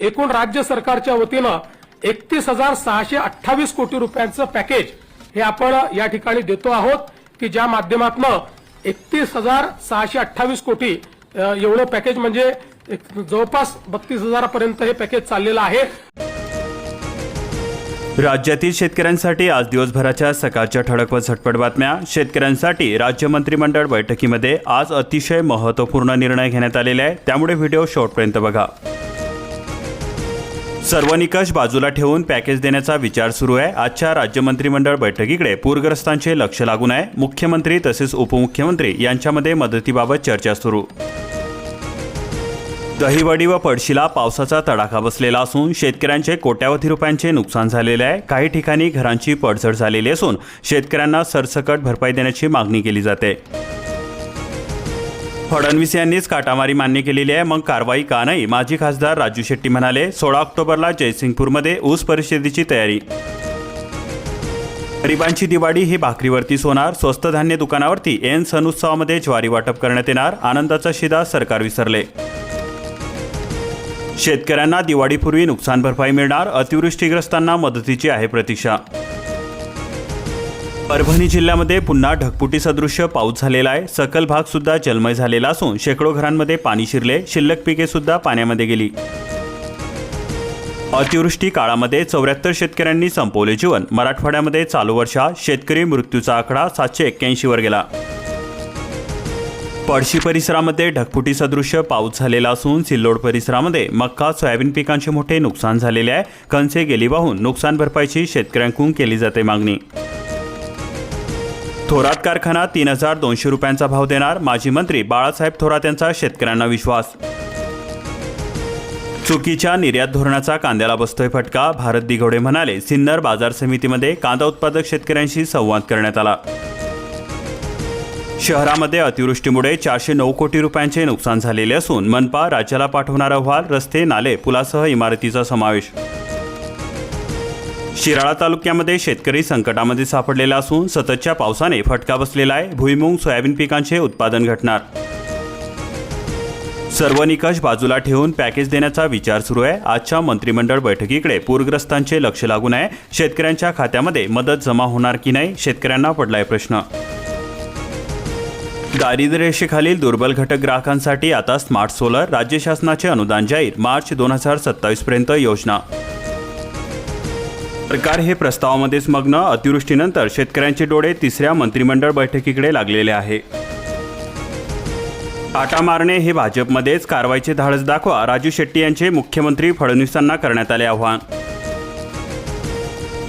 एकूण राज्य सरकारच्या वतीनं एकतीस हजार सहाशे अठ्ठावीस कोटी रुपयांचं पॅकेज हे आपण या ठिकाणी देतो आहोत की ज्या माध्यमातनं एकतीस हजार सहाशे अठ्ठावीस कोटी एवढं पॅकेज म्हणजे एक जवळपास बत्तीस हजारापर्यंत हे पॅकेज चाललेलं आहे. राज्यातील शेतकऱ्यांसाठी आज दिवसभराच्या सकाळच्या ठळक व झटपट बातम्या. शेतकऱ्यांसाठी राज्य मंत्रिमंडळ बैठकीमध्ये आज अतिशय महत्त्वपूर्ण निर्णय घेण्यात आलेले आहे त्यामुळे व्हिडिओ शेवटपर्यंत बघा. सर्व निकष बाजूला ठेवून पॅकेज देण्याचा विचार सुरू आहे. आजच्या राज्य मंत्रिमंडळ बैठकीकडे पूरग्रस्तांचे लक्ष लागून आहे. मुख्यमंत्री तसेच उपमुख्यमंत्री यांच्यामध्ये मदतीबाबत चर्चा सुरू. दहिवडी व पडशीला पावसाचा तडाखा बसलेला असून शेतकऱ्यांचे कोट्यावधी रुपयांचे नुकसान झालेले आहे. काही ठिकाणी घरांची पडझड झालेली असून शेतकऱ्यांना सरसकट भरपाई देण्याची मागणी केली जाते. फडणवीस यांनीच काटामारी मान्य केलेली आहे. मग कारवाई का नाही? माजी खासदार राजू शेट्टी म्हणाले सोळा ऑक्टोबरला जयसिंगपूरमध्ये ऊस परिषदेची तयारी. गरिबांची दिवाळी ही भाकरीवरतीच होणार स्वस्त धान्य दुकानावरती एन सण उत्सवामध्ये ज्वारी वाटप करण्यात येणार आनंदाचा शिदा सरकार विसरले. शेतकऱ्यांना दिवाळीपूर्वी नुकसान भरपाई मिळणार अतिवृष्टीग्रस्तांना मदतीची आहे प्रतीक्षा. परभणी जिल्ह्यामध्ये पुन्हा ढगपुटी सदृश्य पाऊस झालेला आहे. सकल भाग सुद्धा जलमय झालेला असून शेकडो घरांमध्ये पाणी शिरले. शिल्लक पिके सुद्धा पाण्यामध्ये गेली. अतिवृष्टी काळामध्ये चौऱ्याहत्तर शेतकऱ्यांनी संपवले जीवन. मराठवाड्यामध्ये चालू वर्षात शेतकरी मृत्यूचा आकडा सातशे एक्क्याऐंशीवर गेला. पडशी परिसरामध्ये ढगफुटी सदृश्य पाऊस झालेला असून सिल्लोड परिसरामध्ये मक्का सोयाबीन पिकांचे मोठे नुकसान झालेले आहे. कणसे गेली वाहून नुकसान भरपाईची शेतकऱ्यांकडून केली जाते मागणी. थोरात कारखाना तीन हजार दोनशे रुपयांचा भाव देणार माजी मंत्री बाळासाहेब थोरात यांचा शेतकऱ्यांना विश्वास. चुकीच्या निर्यात धोरणाचा कांद्याला बसतोय फटका भारत दिघोडे म्हणाले सिन्नर बाजार समितीमध्ये कांदा उत्पादक शेतकऱ्यांशी संवाद करण्यात आला. शहरामध्ये अतिवृष्टीमुळे चारशे नऊ कोटी रुपयांचे नुकसान झालेले असून मनपा राज्याला पाठवणार अहवाल रस्ते नाले पुलासह इमारतीचा समावेश. शिराळा तालुक्यामध्ये शेतकरी संकटामध्ये सापडलेला असून सततच्या पावसाने फटका बसलेला आहे. भुईमुंग सोयाबीन पिकांचे उत्पादन घटणार. सर्व निकष बाजूला ठेवून पॅकेज देण्याचा विचार सुरू आहे. आजच्या मंत्रिमंडळ बैठकीकडे पूरग्रस्तांचे लक्ष लागून आहे शेतकऱ्यांच्या खात्यामध्ये मदत जमा होणार की नाही शेतकऱ्यांना पडलाय प्रश्न. दारिद्र्य रेषेखालील दुर्बल घटक ग्राहकांसाठी आता स्मार्ट सोलर राज्य शासनाचे अनुदान जाहीर मार्च दोन हजार सत्तावीसपर्यंत योजना. सरकार हे प्रस्तावामध्येच मग्न अतिवृष्टीनंतर शेतकऱ्यांचे डोळे तिसऱ्या मंत्रिमंडळ बैठकीकडे लागलेले आहे. आटा मारणे हे भाजपमध्येच कारवाईचे धाडस दाखवा राजू शेट्टी यांचे मुख्यमंत्री फडणवीसांना करण्यात आले आव्हान.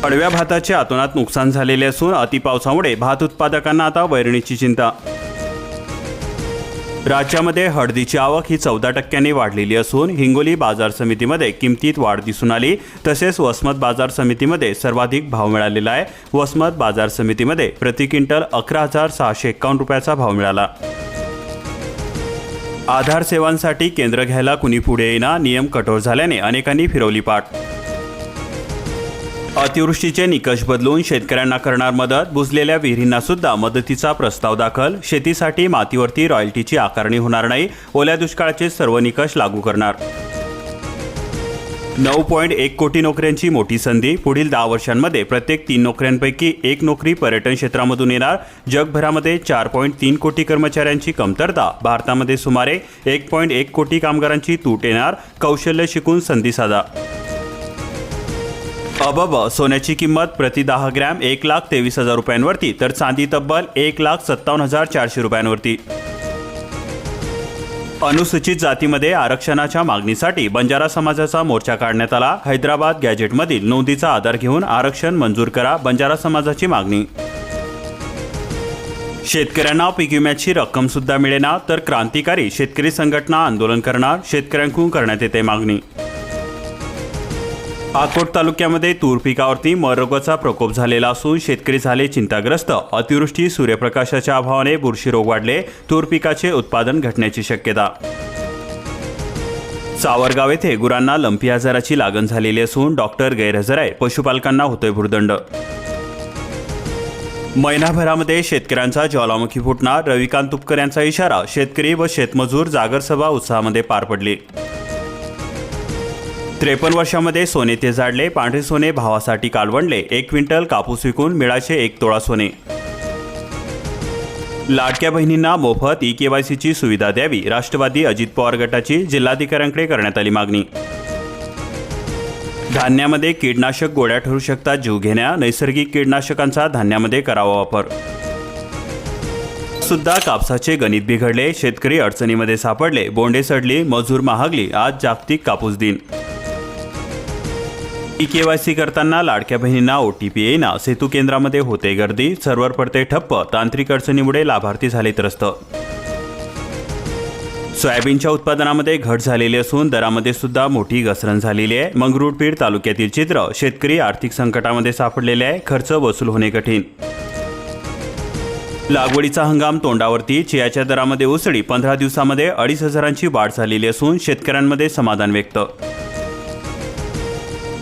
कडव्या भाताचे आतोनात नुकसान झालेले असून अतिपावसामुळे भात उत्पादकांना आता वैरणीची चिंता. राज्यामध्ये हळदीची आवक ही चौदा टक्क्यांनी वाढलेली असून हिंगोली बाजार समितीमध्ये किमतीत वाढ दिसून आली. तसेच वसमत बाजार समितीमध्ये सर्वाधिक भाव मिळालेला आहे. वसमत बाजार समितीमध्ये प्रति क्विंटल अकरा हजार सहाशे एकावन्न रुपयाचा भाव मिळाला. आधार सेवांसाठी केंद्र घ्यायला कुणी पुढे येईना? नियम कठोर झाल्याने अनेकांनी फिरवली पाठ. अतिवृष्टीचे निकष बदलून शेतकऱ्यांना करणार मदत बुजलेल्या विहिरींना सुद्धा मदतीचा प्रस्ताव दाखल. शेतीसाठी मातीवरती रॉयल्टीची आकारणी होणार नाही. ओल्या दुष्काळाचे सर्व निकष लागू करणार. नऊ पॉईंट एक कोटी नोकऱ्यांची मोठी संधी. पुढील दहा वर्षांमध्ये प्रत्येक तीन नोकऱ्यांपैकी एक नोकरी पर्यटन क्षेत्रामधून येणार. जगभरामध्ये चार पॉईंट तीन कोटी कर्मचाऱ्यांची कमतरता. भारतामध्ये सुमारे एक पॉईंट एक कोटी कामगारांची तूट येणार. कौशल्य शिकून संधी साधा. अबब सोन्याची किंमत प्रति दहा ग्रॅम एक लाख तेवीस हजार रुपयांवरती तर चांदी तब्बल एक लाख सत्तावन्न हजार चारशे रुपयांवरती. अनुसूचित जातीमध्ये आरक्षणाच्या मागणीसाठी बंजारा समाजाचा मोर्चा काढण्यात आला. हैदराबाद गॅजेटमधील नोंदीचा आधार घेऊन आरक्षण मंजूर करा बंजारा समाजाची मागणी. शेतकऱ्यांना पीक विम्याची रक्कम सुद्धा मिळेना तर क्रांतिकारी शेतकरी संघटना आंदोलन करणार शेतकऱ्यांकडून करण्यात येते मागणी. अकोट तालुक्यामध्ये तूर पिकावरती मररोगाचा प्रकोप झालेला असून शेतकरी झाले चिंताग्रस्त. अतिवृष्टी सूर्यप्रकाशाच्या अभावाने बुरशी रोग वाढले. तूर पिकाचे उत्पादन घटण्याची शक्यता. सावरगाव येथे गुरांना लंपी आजाराची लागण झालेली असून डॉक्टर गैरहजर आहे पशुपालकांना होतोय भुर्दंड. महिनाभरामध्ये शेतकऱ्यांचा ज्वालामुखी फुटणार. रविकांत तुपकर यांचा इशारा शेतकरी व शेतमजूर जागर सभा उत्साहामध्ये पार पडली. त्रेपन्न वर्षामध्ये सोने ते झाडले पांढरे सोने भावासाठी कालवणले एक क्विंटल कापूस विकून मिळाचे एक तोळा सोने. लाडक्या बहिणींना मोफत ई केवायसीची सुविधा द्यावी राष्ट्रवादी अजित पवार गटाची जिल्हाधिकाऱ्यांकडे करण्यात आली मागणी. धान्यामध्ये कीडनाशक गोळ्या ठरू शकतात जीवघेण्या नैसर्गिक कीडनाशकांचा धान्यामध्ये करावा वापर. सुद्धा कापसाचे गणित बिघडले शेतकरी अडचणीमध्ये सापडले बोंडे सडली मजूर महागली आज जागतिक कापूस दिन. ई केवायसी करताना लाडक्या बहिणींना ओ टी पी येईना. सेतू केंद्रामध्ये होते गर्दी सर्व्हर पडते ठप्प तांत्रिक अडचणीमुळे लाभार्थी झाले त्रस्त सोयाबीनच्या उत्पादनामध्ये घट झालेली असून दरामध्ये सुद्धा मोठी घसरण झालेली आहे. मंगरुळपीर तालुक्यातील चित्र शेतकरी आर्थिक संकटामध्ये सापडलेले आहे. खर्च वसूल होणे कठीण. लागवडीचा हंगाम तोंडावरती चियाच्या दरामध्ये उसळी पंधरा दिवसामध्ये अडीच हजारांची वाढ झालेली असून शेतकऱ्यांमध्ये समाधान व्यक्त.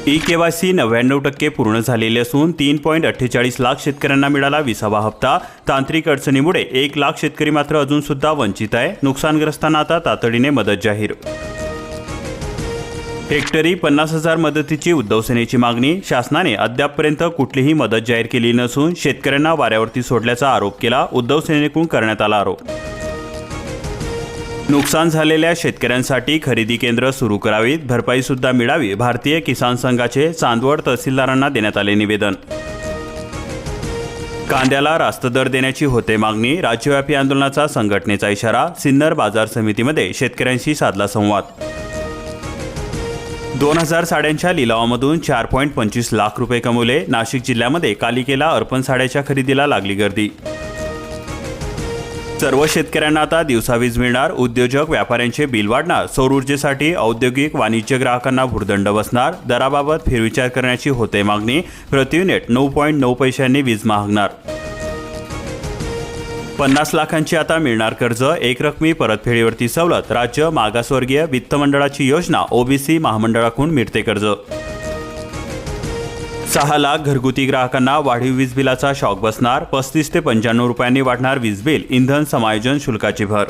ई के वाय सी नव्याण्णव टक्के पूर्ण झालेले असून तीन पॉईंट अठ्ठेचाळीस लाख शेतकऱ्यांना मिळाला विसावा हप्ता. तांत्रिक अडचणीमुळे एक लाख शेतकरी मात्र अजून सुद्धा वंचित आहे. नुकसानग्रस्तांना आता तातडीने मदत जाहीर. हेक्टरी पन्नास हजार मदतीची उद्धव सेनेची मागणी. शासनाने अद्यापपर्यंत कुठलीही मदत जाहीर केली नसून शेतकऱ्यांना वाऱ्यावरती सोडल्याचा आरोप केला. उद्धव सेनेकडून करण्यात आला आरोप. नुकसान झालेल्या शेतकऱ्यांसाठी खरेदी केंद्र सुरू करावीत. भरपाई सुद्धा मिळावी भारतीय किसान संघाचे चांदवड तहसीलदारांना देण्यात आले निवेदन. कांद्याला रास्त दर देण्याची होते मागणी राज्यव्यापी आंदोलनाचा संघटनेचा इशारा सिन्नर बाजार समितीमध्ये शेतकऱ्यांशी साधला संवाद. दोन हजार साड्यांच्या लिलावामधून चार पॉईंट पंचवीस लाख रुपये कमवले. नाशिक जिल्ह्यामध्ये कालिकेला अर्पण साड्याच्या खरेदीला लागली गर्दी. सर्व शेतकऱ्यांना आता दिवसा वीज मिळणार. उद्योजक व्यापाऱ्यांचे बिल वाढणार. सौर ऊर्जेसाठी औद्योगिक वाणिज्य ग्राहकांना भुर्दंड बसणार. दराबाबत फेरविचार करण्याची होते मागणी. प्रति युनिट नऊ पॉईंट नऊ पैशांनी वीज महागणार. पन्नास लाखांची आता मिळणार कर्ज. एकरकमी परतफेडीवरती सवलत. राज्य मागासवर्गीय वित्त मंडळाची योजना. ओबीसी महामंडळाकडून मिळते कर्ज. सहा लाख घरगुती ग्राहकांना वाढीव वीज बिलाचा शॉक बसणार पस्तीस ते पंच्याण्णव रुपयांनी वाढणार वीज बिल इंधन समायोजन शुल्काची भर.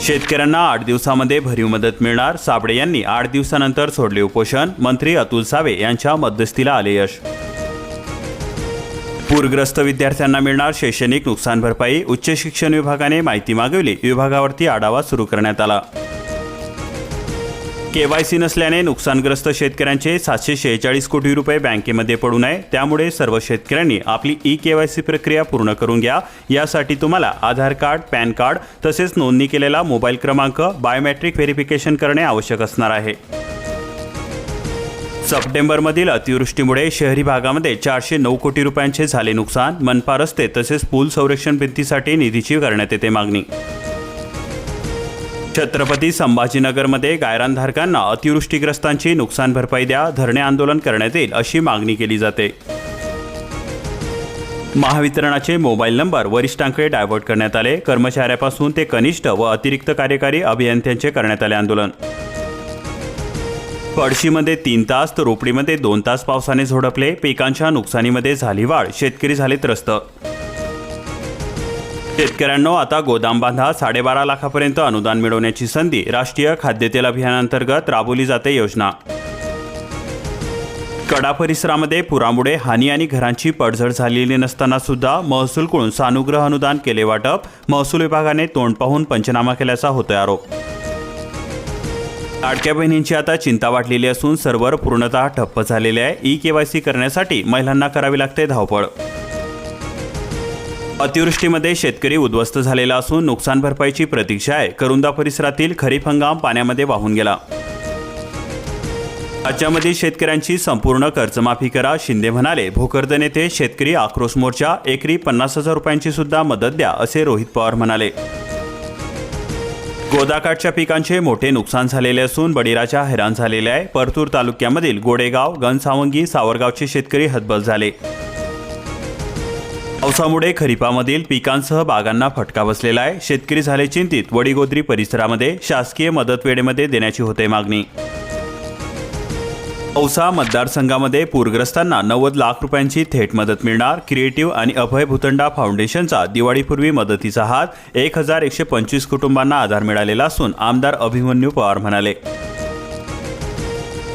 शेतकऱ्यांना आठ दिवसामध्ये भरीव मदत मिळणार साबळे यांनी आठ दिवसानंतर सोडले उपोषण मंत्री अतुल सावे यांच्या मध्यस्थीला आले यश. पूरग्रस्त विद्यार्थ्यांना मिळणार शैक्षणिक नुकसान भरपाई उच्च शिक्षण विभागाने माहिती मागवली विभागावरती आढावा सुरू करण्यात आला. केवायसी नसल्याने नुकसानग्रस्त शेतकऱ्यांचे सातशे शेहेचाळीस कोटी रुपये बँकेमध्ये पडू नये. त्यामुळे सर्व शेतकऱ्यांनी आपली ई केवायसी प्रक्रिया पूर्ण करून घ्या. यासाठी तुम्हाला आधार कार्ड पॅन कार्ड तसेच नोंदणी केलेला मोबाईल क्रमांक बायोमेट्रिक व्हेरिफिकेशन करणे आवश्यक असणार आहे. सप्टेंबरमधील अतिवृष्टीमुळे शहरी भागामध्ये चारशे नऊ कोटी रुपयांचे झाले नुकसान. मनपा रस्ते तसेच पूल संरक्षण भिंतीसाठी निधीची करण्यात येते मागणी. छत्रपती संभाजीनगरमध्ये गायरानधारकांना अतिवृष्टीग्रस्तांची नुकसान भरपाई द्या धरणे आंदोलन करण्यात येईल अशी मागणी केली जाते. महावितरणाचे मोबाईल नंबर वरिष्ठांकडे डायव्हर्ट करण्यात आले. कर्मचाऱ्यापासून ते कनिष्ठ व अतिरिक्त कार्यकारी अभियंत्यांचे करण्यात आले आंदोलन. पडशीमध्ये तीन तास तर रोपडीमध्ये दोन तास पावसाने झोडपले. पिकांच्या नुकसानीमध्ये झाली वाढ शेतकरी झाले त्रस्त. शेतकऱ्यांनो आता गोदाम बांधा साडेबारा लाखापर्यंत अनुदान मिळवण्याची संधी राष्ट्रीय खाद्यतेल अभियानांतर्गत राबवली जाते योजना. कडा परिसरामध्ये पुरामुळे हानी आणि घरांची पडझड झालेली नसताना सुद्धा महसूलकडून सानुग्रह अनुदान केले वाटप महसूल विभागाने तोंड पाहून पंचनामा केल्याचा होतोय आरोप. लाडक्या बहिणींची आता चिंता वाटलेली असून सर्व्हर पूर्णतः ठप्प झालेले आहे. ई केवायसी करण्यासाठी महिलांना करावी लागते धावपळ. अतिवृष्टीमध्ये शेतकरी उद्ध्वस्त झालेला असून नुकसान भरपाईची प्रतीक्षा आहे. करुंदा परिसरातील खरीप हंगाम पाण्यामध्ये वाहून गेला. राज्यामधील शेतकऱ्यांची संपूर्ण कर्जमाफी करा शिंदे म्हणाले. भोकरदन येथे शेतकरी आक्रोश मोर्चा एकरी पन्नास हजार रुपयांची सुद्धा मदत द्या असे रोहित पवार म्हणाले. गोदाकाठच्या पिकांचे मोठे नुकसान झालेले असून बडीराजा हैराण झालेले आहे. परतूर तालुक्यामधील गोडेगाव गणसावंगी सावरगावचे शेतकरी हतबल झाले. पावसामुळे खरीपामधील पिकांसह बागांना फटका बसलेला आहे. शेतकरी झाले चिंतित. वडीगोद्री परिसरामध्ये शासकीय मदत वेळेमध्ये देण्याची होते मागणी. औसा मतदारसंघामध्ये पूरग्रस्तांना नव्वद लाख रुपयांची थेट मदत मिळणार. क्रिएटिव्ह आणि अभय भूतंडा फाउंडेशनचा दिवाळीपूर्वी मदतीचा हात. एक हजार एकशे पंचवीस कुटुंबांना आधार मिळालेला असून आमदार अभिमन्यू पवार म्हणाले.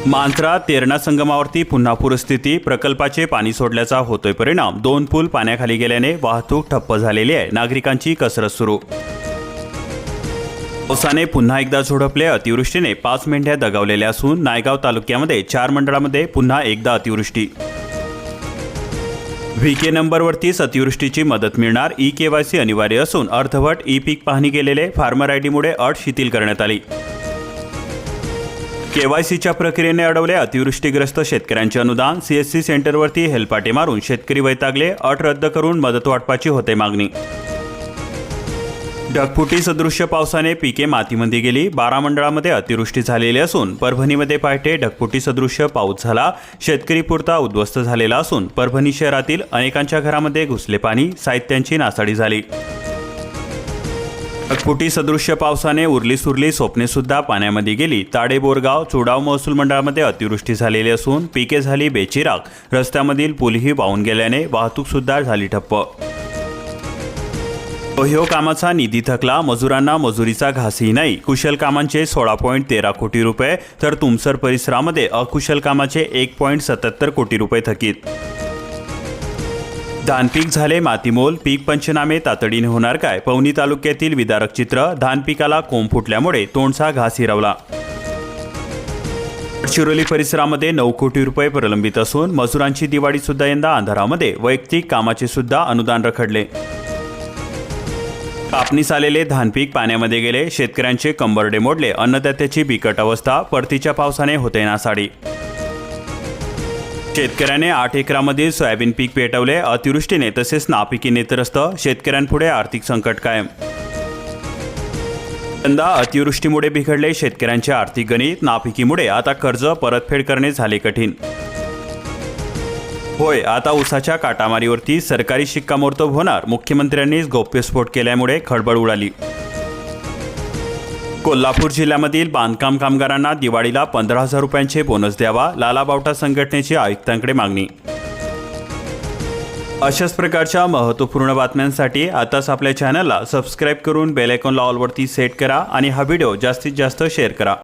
मांजरा तेरणा संगमावरती पुन्हा पूरस्थिती प्रकल्पाचे पाणी सोडल्याचा होतोय परिणाम. दोन पूल पाण्याखाली गेल्याने वाहतूक ठप्प झालेली आहे. नागरिकांची कसरत सुरू. पावसाने पुन्हा एकदा झोडपले अतिवृष्टीने. पाच मेंढ्या दगावलेल्या असून नायगाव तालुक्यामध्ये चार मंडळामध्ये पुन्हा एकदा अतिवृष्टी. व्ही के नंबरवरतीच अतिवृष्टीची मदत मिळणार. ई केवायसी अनिवार्य असून अर्धवट ई पीक पाहणी केलेले फार्मर आयडीमुळे अट शिथिल करण्यात आली. केवायसीच्या प्रक्रियेने अडवले अतिवृष्टीग्रस्त शेतकऱ्यांचे अनुदान. सीएससी सेंटरवरती हेलपाटे मारून शेतकरी वैतागले अट रद्द करून मदत वाटपाची होते मागणी. ढगफुटी सदृश्य पावसाने पिके मातीमध्ये गेली. बारा मंडळामध्ये अतिवृष्टी झालेली असून परभणीमध्ये पहाटे ढगफुटी सदृश्य पाऊस झाला. शेतकरी पुरता उद्ध्वस्त झालेला असून परभणी शहरातील अनेकांच्या घरामध्ये घुसले पाणी साहित्यांची नासाडी झाली. ढगफुटी सदृश्य पावसाने उरली सुरली स्वप्नेसुद्धा पाण्यामध्ये गेली. ताडे बोरगाव चुडाव महसूल मंडळामध्ये अतिवृष्टी झालेली असून पिके झाली बेचिराग रस्त्यामधील पुलही वाहून गेल्याने वाहतूकसुद्धा झाली ठप्प. ओहिओ कामाचा निधी थकला. मजुरांना मजुरीचा घासही नाही. कुशल कामांचे सोळा पॉईंट तेरा कोटी रुपये तर तुमसर परिसरामध्ये अकुशल कामाचे एक पॉईंट सत्याहत्तर कोटी रुपये थकीत. धानपीक झाले मातीमोल पीक पंचनामे तातडीने होणार काय? पवनी तालुक्यातील विदारक चित्र धान पिकाला कोंब फुटल्यामुळे तोंडचा घास हिरवला. गडचिरोली परिसरामध्ये नऊ कोटी रुपये प्रलंबित असून मजुरांची दिवाळी सुद्धा यंदा अंधारामध्ये वैयक्तिक कामाचे सुद्धा अनुदान रखडले. कापणीस आलेले धानपीक पाण्यामध्ये गेले शेतकऱ्यांचे कंबरडे मोडले अन्नदात्याची बिकट अवस्था परतीच्या पावसाने होते नासाडी शेतकऱ्याने आठ एकरामध्ये सोयाबीन पीक पेटवले. अतिवृष्टीने तसेच नापिकीने त्रस्त शेतकऱ्यांपुढे आर्थिक संकट कायम. यंदा अतिवृष्टीमुळे बिघडले शेतकऱ्यांचे आर्थिक गणित. नापिकीमुळे आता कर्ज परतफेड करणे झाले कठीण. होय आता उसाच्या काटामारीवरती सरकारी शिक्कामोर्तब होणार. मुख्यमंत्र्यांनीच गौप्यस्फोट केल्यामुळे खळबळ उडाली. कोल्हापूर जिल्ह्यामधील बांधकाम कामगारांना दिवाळीला पंधरा हजार रुपयांचे बोनस द्यावा लाला बावटा संघटनेची आयुक्तांकडे मागणी. अशाच प्रकारच्या महत्त्वपूर्ण बातम्यांसाठी आताच आपल्या चॅनलला सबस्क्राईब करून बेल लॉलवरती ऑलवरती सेट करा आणि हा व्हिडिओ जास्तीत जास्त शेअर करा.